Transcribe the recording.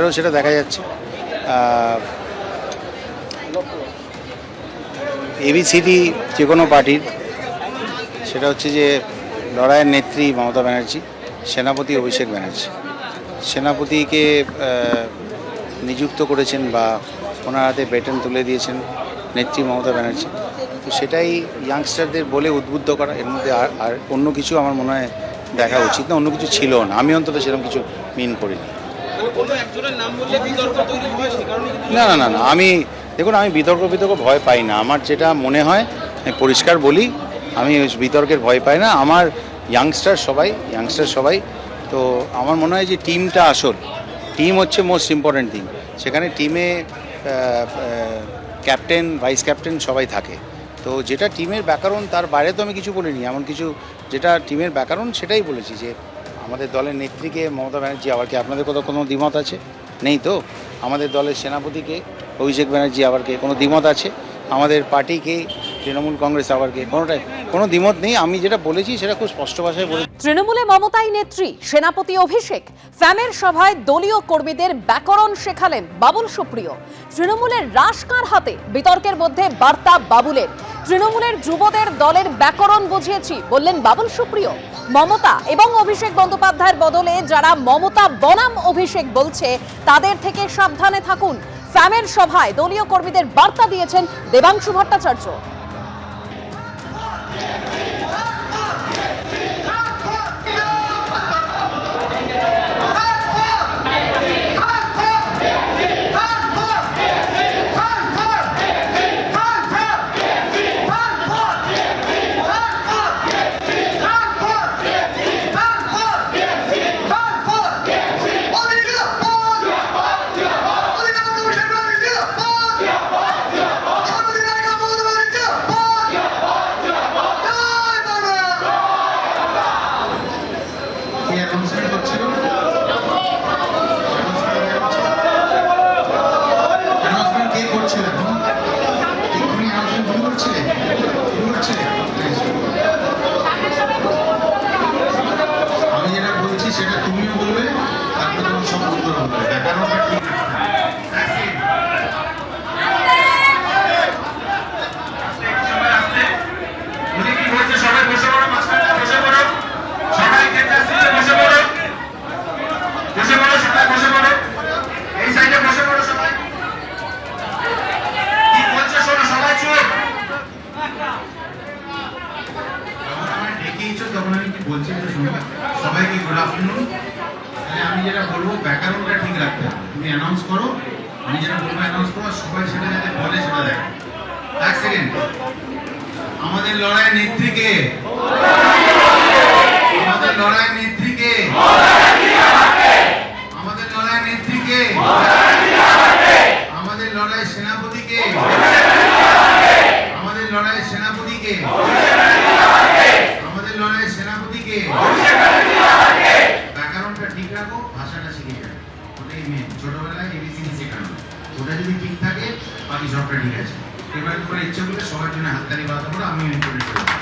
ইয়াংস্টারও সেটা দেখা যাচ্ছে। এবিসিডি যে কোনো পার্টির, সেটা হচ্ছে যে লড়াইয়ের নেত্রী মমতা ব্যানার্জি, সেনাপতি অভিষেক ব্যানার্জি। সেনাপতিকে নিযুক্ত করেছেন বা ওনার হাতে বেটন তুলে দিয়েছেন নেত্রী মমতা ব্যানার্জি। তো সেটাই ইয়াংস্টারদের বলে উদ্বুদ্ধ করা। এর মধ্যে আর আর অন্য কিছু আমার মনে হয় দেখা উচিত না, অন্য কিছু ছিল না। আমি অন্তত সেরকম কিছু মিন করিনি। না না না না, আমি দেখুন, আমি বিতর্ক বিতর্ক ভয় পাই না। আমার যেটা মনে হয়, আমি পরিষ্কার বলি, আমি বিতর্কের ভয় পাই না। আমার ইয়াংস্টার সবাই ইয়াংস্টার সবাই, তো আমার মনে হয় যে টিমটা আসল। টিম হচ্ছে মোস্ট ইম্পর্ট্যান্ট থিং সেখানে টিমে ক্যাপ্টেন ভাইস ক্যাপ্টেন সবাই থাকে। তো যেটা টিমের ব্যাকরণ, তার বাইরে তো আমি কিছু বলিনি। এমন কিছু যেটা টিমের ব্যাকরণ, সেটাই বলেছি যে আমাদের দলের নেত্রীকে মমতা ব্যানার্জি, আবার কি আপনাদের কোথাও কোনো দ্বিমত আছে? নেই তো? আমাদের দলের সেনাপতিকে অভিষেক ব্যানার্জি আবার কে কোনো দ্বিমত আছে? আমাদের পার্টিকে তৃণমূল কংগ্রেস আবার কে কোনোটাই, কোনো দ্বিমত নেই? আমি যেটা বলেছি সেটা খুব স্পষ্ট ভাষায় বলে তৃণমূলে মমতাই নেত্রী, সেনাপতি অভিষেক, ফ্যামের সভায় দলীয় কর্মীদের ব্যাকরণ শেখালেন বাবুল সুপ্রিয়। তৃণমূলের রাশ কার হাতে বিতর্কের মধ্যে বার্তা বাবুলের। তৃণমূলের যুবদের দলের ব্যাকরণ বুঝিয়েছি, বললেন বাবুল সুপ্রিয়। মমতা এবং অভিষেক বন্দ্যোপাধ্যায়ের বদলে যারা মমতা বনাম অভিষেক বলছে, তাদের থেকে সাবধানে থাকুন। ফ্যামের সভায় দলীয় কর্মীদের বার্তা দিয়েছেন দেবাংশু ভট্টাচার্য। যখন আমায় ডেকেইছো তখন আমি কি বলছি একটু শোনো সবাইকে গুড আফটারনুন আমি যেটা বলব, ব্যাকরণটা ঠিক রাখতে তুমি অ্যানাউন্স করো, আমি যেটা বলব অ্যানাউন্স করো সবাই সেটা যাতে বলে সেটা দেখো। এক সেকেন্ড আমাদের লড়াই নেত্রীকে আমাদের লড়াই নেত্রীকে আমাদের লড়াই নেত্রীকে আমাদের লড়াই সেনাপতিকে যদি ঠিক থাকে, বাকি সবটা ঠিক আছে। এবার তোমার ইচ্ছে করলে সবার জন্য হাততালি বাদ করে আমি ইন্টারনেট করে